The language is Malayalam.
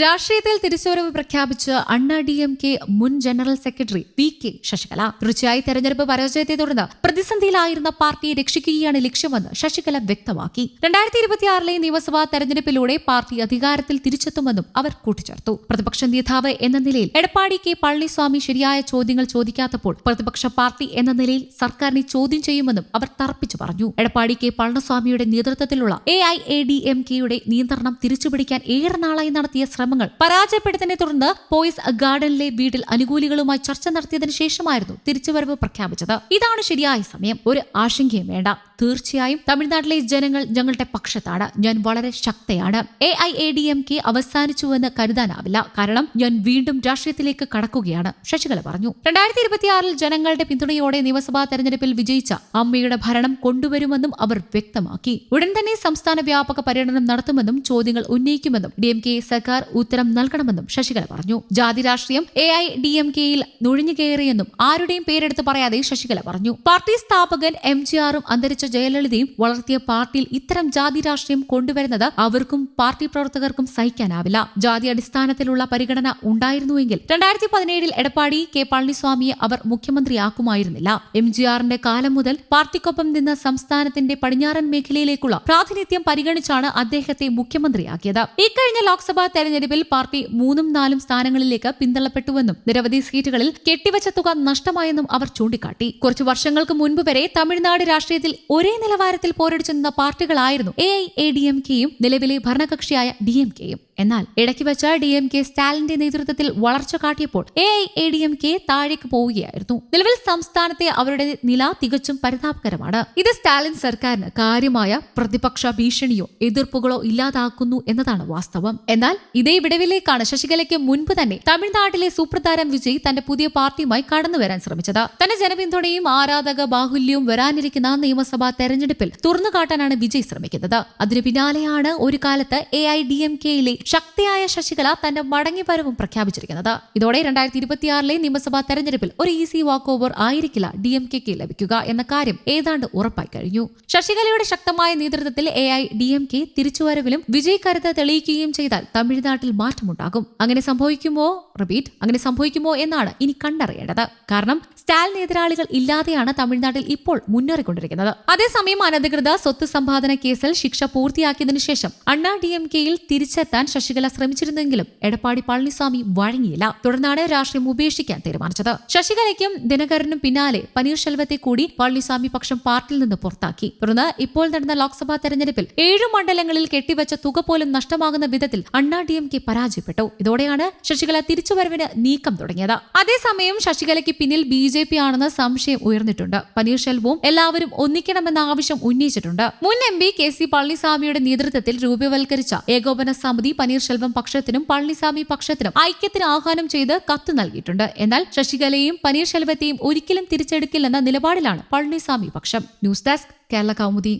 രാഷ്ട്രീയത്തിൽ തിരിച്ചുവരവ് പ്രഖ്യാപിച്ച് അണ്ണാ ഡി എം കെ മുൻ general secretary V K Sasikala. തീർച്ചയായി തെരഞ്ഞെടുപ്പ് പരാജയത്തെ തുടർന്ന് പ്രതിസന്ധിയിലായിരുന്ന പാർട്ടിയെ രക്ഷിക്കുകയാണ് ലക്ഷ്യമെന്ന് ശശികല വ്യക്തമാക്കി. രണ്ടായിരത്തി ഇരുപത്തിയാറിലെ നിയമസഭാ തെരഞ്ഞെടുപ്പിലൂടെ പാർട്ടി അധികാരത്തിൽ തിരിച്ചെത്തുമെന്നും അവർ കൂട്ടിച്ചേർത്തു. പ്രതിപക്ഷ നേതാവ് എന്ന നിലയിൽ എടപ്പാടി കെ പളനിസ്വാമി ശരിയായ ചോദ്യങ്ങൾ ചോദിക്കാത്തപ്പോൾ പ്രതിപക്ഷ പാർട്ടി എന്ന നിലയിൽ സർക്കാരിനെ ചോദ്യം ചെയ്യുമെന്നും അവർ തറപ്പിച്ചു പറഞ്ഞു. എടപ്പാടി കെ പളനിസ്വാമിയുടെ നേതൃത്വത്തിലുള്ള A I A D M കെയുടെ നിയന്ത്രണം തിരിച്ചുപിടിക്കാൻ ഏറെ നാളായി നടത്തിയ ശ്രമങ്ങൾ പരാജയപ്പെട്ടതിനെ തുടർന്ന് പോയിസ് ഗാർഡനിലെ വീട്ടിൽ അനുകൂലികളുമായി ചർച്ച നടത്തിയതിനു ശേഷമായിരുന്നു തിരിച്ചുവരവ് പ്രഖ്യാപിച്ചത്. ഇതാണ് ശരിയായ സമയം. ഒരു ആശങ്കയും വേണ്ട. തീർച്ചയായും തമിഴ്നാട്ടിലെ ജനങ്ങൾ ഞങ്ങളുടെ പക്ഷത്താണ്. ഞാൻ വളരെ ശക്തയാണ്. A I A D M K അവസാനിച്ചുവെന്ന് കരുതാനാവില്ല. കാരണം ഞാൻ വീണ്ടും രാഷ്ട്രീയത്തിലേക്ക് കടക്കുകയാണ്. ശശികല പറഞ്ഞു. രണ്ടായിരത്തി ഇരുപത്തിയാറിൽ ജനങ്ങളുടെ പിന്തുണയോടെ നിയമസഭാ തെരഞ്ഞെടുപ്പിൽ വിജയിച്ച അമ്മയുടെ ഭരണം കൊണ്ടുവരുമെന്നും അവർ വ്യക്തമാക്കി. ഉടൻ തന്നെ സംസ്ഥാന വ്യാപക പര്യടനം നടത്തുമെന്നും ചോദ്യങ്ങൾ ഉന്നയിക്കുമെന്നും ഡി എം കെ സർക്കാർ ഉത്തരം നൽകണമെന്നും ശശികല പറഞ്ഞു. ജാതി രാഷ്ട്രീയം എ ഐ ഡി എം കെയിൽ നുഴഞ്ഞുകയറിയെന്നും ആരുടെയും പേരെടുത്ത് പറയാതെ ശശികല പറഞ്ഞു. പാർട്ടി സ്ഥാപകൻ എം ജി ആറും അന്തരിച്ച ജയലളിതയും വളർത്തിയ പാർട്ടിയിൽ ഇത്തരം ജാതി രാഷ്ട്രീയം കൊണ്ടുവരുന്നത് അവർക്കും പാർട്ടി പ്രവർത്തകർക്കും സഹിക്കാനാവില്ല. ജാതി അടിസ്ഥാനത്തിലുള്ള പരിഗണന ഉണ്ടായിരുന്നുവെങ്കിൽ രണ്ടായിരത്തി പതിനേഴിൽ എടപ്പാടി കെ പളനിസ്വാമിയെ അവർ മുഖ്യമന്ത്രിയാക്കുമായിരുന്നില്ല. എം ജി ആറിന്റെ കാലം മുതൽ പാർട്ടിക്കൊപ്പം നിന്ന സംസ്ഥാനത്തിന്റെ പടിഞ്ഞാറൻ മേഖലയിലേക്കുള്ള പ്രാതിനിധ്യം പരിഗണിച്ചാണ് അദ്ദേഹത്തെ മുഖ്യമന്ത്രിയാക്കിയത്. ഇക്കഴിഞ്ഞ ലോക്സഭാ തെരഞ്ഞെടുപ്പിൽ പാർട്ടി മൂന്നും നാലും സ്ഥാനങ്ങളിലേക്ക് പിന്തള്ളപ്പെട്ടുവെന്നും നിരവധി സീറ്റുകളിൽ കെട്ടിവച്ച തുക നഷ്ടമായെന്നും അവർ ചൂണ്ടിക്കാട്ടി. കുറച്ചു വർഷങ്ങൾക്ക് മുൻപ് വരെ തമിഴ്നാട് രാഷ്ട്രീയത്തിൽ ഒരേ നിലവാരത്തിൽ പോരടിച്ചു നിന്ന പാർട്ടികളായിരുന്നു A I A D M കെയും നിലവിലെ ഭരണകക്ഷിയായ ഡി എം കെയും എന്നാൽ ഇടയ്ക്ക് വെച്ച ഡി എം കെ സ്റ്റാലിന്റെ നേതൃത്വത്തിൽ വളർച്ച കാട്ടിയപ്പോൾ A I A D M K താഴേക്ക് പോവുകയായിരുന്നു. നിലവിൽ സംസ്ഥാനത്തെ അവരുടെ നില തികച്ചും പരിതാപകരമാണ്. ഇത് സ്റ്റാലിൻ സർക്കാരിന് കാര്യമായ പ്രതിപക്ഷ ഭീഷണിയോ എതിർപ്പുകളോ ഇല്ലാതാക്കുന്നു എന്നതാണ് വാസ്തവം. എന്നാൽ ഇതേ വിടവിലേക്കാണ് ശശികലയ്ക്ക് മുൻപ് തന്നെ തമിഴ്നാട്ടിലെ സൂപ്രതാരം വിജയ് തന്റെ പുതിയ പാർട്ടിയുമായി കടന്നു വരാൻ ശ്രമിച്ചത്. തന്റെ ജനപിന്തുണയും ആരാധക ബാഹുല്യവും വരാനിരിക്കുന്ന നിയമസഭാ തെരഞ്ഞെടുപ്പിൽ തുറന്നുകാട്ടാനാണ് വിജയ് ശ്രമിക്കുന്നത്. അതിനു പിന്നാലെയാണ് ഒരു കാലത്ത് എ ഐ ഡി എം കെയിലെ ശക്തിയായ ശശികല തന്റെ മടങ്ങിവരവും പ്രഖ്യാപിച്ചിരിക്കുന്നത്. ഇതോടെ രണ്ടായിരത്തി ഇരുപത്തിയാറിലെ നിയമസഭാ തെരഞ്ഞെടുപ്പിൽ ഒരു ഈസി വാക്ക് ഓവർ ആയിരിക്കില്ല ഡി എം കെക്ക് ലഭിക്കുക എന്ന കാര്യം ഏതാണ്ട് ഉറപ്പായി കഴിഞ്ഞു. ശശികലയുടെ ശക്തമായ നേതൃത്വത്തിൽ A I D M K തിരിച്ചുവരവിലും Vijay തെളിയിക്കുകയും ചെയ്താൽ തമിഴ്നാട്ടിൽ മാറ്റമുണ്ടാകും. അങ്ങനെ സംഭവിക്കുമോ? റിപ്പീറ്റ് അങ്ങനെ സംഭവിക്കുമോ എന്നാണ് ഇനി കണ്ടറിയേണ്ടത്. കാരണം സ്റ്റാലിൻ എതിരാളികൾ ഇല്ലാതെയാണ് തമിഴ്നാട്ടിൽ ഇപ്പോൾ മുന്നേറിക്കൊണ്ടിരിക്കുന്നത്. അതേസമയം അനധികൃത സ്വത്ത് സമ്പാദന കേസിൽ ശിക്ഷ പൂർത്തിയാക്കിയതിനു ശേഷം അണ്ണാ ഡി എം കെയിൽ തിരിച്ചെത്താൻ ശശികല ശ്രമിച്ചിരുന്നെങ്കിലും എടപ്പാടി പളനിസ്വാമി വഴങ്ങിയില്ല. തുടർന്നാണ് രാഷ്ട്രീയം ഉപേക്ഷിക്കാൻ തീരുമാനിച്ചത്. ശശികലയ്ക്കും ദിനകരനും പിന്നാലെ പനീർശെൽവത്തെ കൂടി പളനിസ്വാമി പക്ഷം പാർട്ടിയിൽ നിന്ന് പുറത്താക്കി. തുടർന്ന് ഇപ്പോൾ നടന്ന ലോക്സഭാ തെരഞ്ഞെടുപ്പിൽ ഏഴ് മണ്ഡലങ്ങളിൽ കെട്ടിവച്ച തുക പോലും നഷ്ടമാകുന്ന വിധത്തിൽ അണ്ണാ ഡി എം കെ പരാജയപ്പെട്ടു. ഇതോടെയാണ് ശശികല തിരിച്ചുവരവിന് നീക്കം തുടങ്ങിയത്. അതേസമയം ശശികലയ്ക്ക് പിന്നിൽ ബി ജെ പി ആണെന്ന് സംശയം ഉയർന്നിട്ടുണ്ട്. പനീർശെൽവവും എല്ലാവരും ഒന്നിക്കണമെന്ന ആവശ്യം ഉന്നയിച്ചിട്ടുണ്ട്. മുൻ എം പി കെ സി പളനിസ്വാമിയുടെ നേതൃത്വത്തിൽ രൂപവൽക്കരിച്ച ഏകോപന സമിതി പനീർശെൽവം പക്ഷത്തിനും പളനിസ്വാമി പക്ഷത്തിനും ഐക്യത്തിന് ആഹ്വാനം ചെയ്ത് കത്ത് നൽകിയിട്ടുണ്ട്. എന്നാൽ ശശികലയെയും പനീർശെൽവത്തെയും ഒരിക്കലും തിരിച്ചെടുക്കില്ലെന്ന നിലപാടിലാണ് പളനിസ്വാമി പക്ഷം. News desk Kerala Kaumudi.